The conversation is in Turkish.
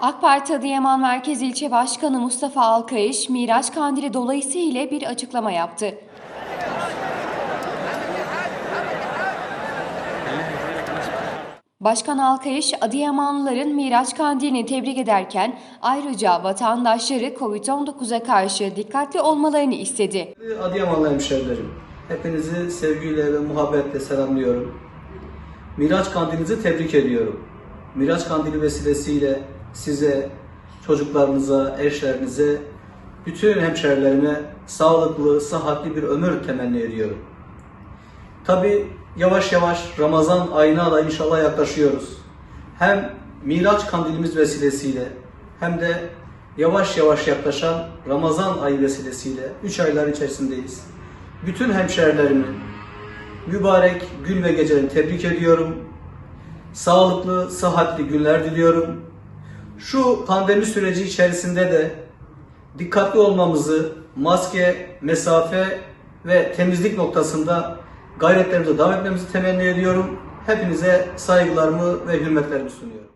AK Parti Adıyaman Merkez İlçe Başkanı Mustafa Alkayış, Miraç Kandili dolayısıyla bir açıklama yaptı. Başkan Alkayış, Adıyamanlıların Miraç Kandili'ni tebrik ederken ayrıca vatandaşları COVID-19'a karşı dikkatli olmalarını istedi. Adıyamanlı hemşehrilerim, hepinizi sevgiyle ve muhabbetle selamlıyorum. Miraç Kandilinizi tebrik ediyorum. Miraç Kandili vesilesiyle size, çocuklarınıza, eşlerinize, bütün hemşehrilerime sağlıklı, sıhhatli bir ömür temenni ediyorum. Tabi yavaş yavaş Ramazan ayına da inşallah yaklaşıyoruz. Hem Miraç kandilimiz vesilesiyle hem de yavaş yavaş yaklaşan Ramazan ayı vesilesiyle 3 aylar içerisindeyiz. Bütün hemşehrilerimi mübarek gün ve gecelerini tebrik ediyorum. Sağlıklı, sıhhatli günler diliyorum. Şu pandemi süreci içerisinde de dikkatli olmamızı, maske, mesafe ve temizlik noktasında gayretlerimize devam etmemizi temenni ediyorum. Hepinize saygılarımı ve hürmetlerimi sunuyorum.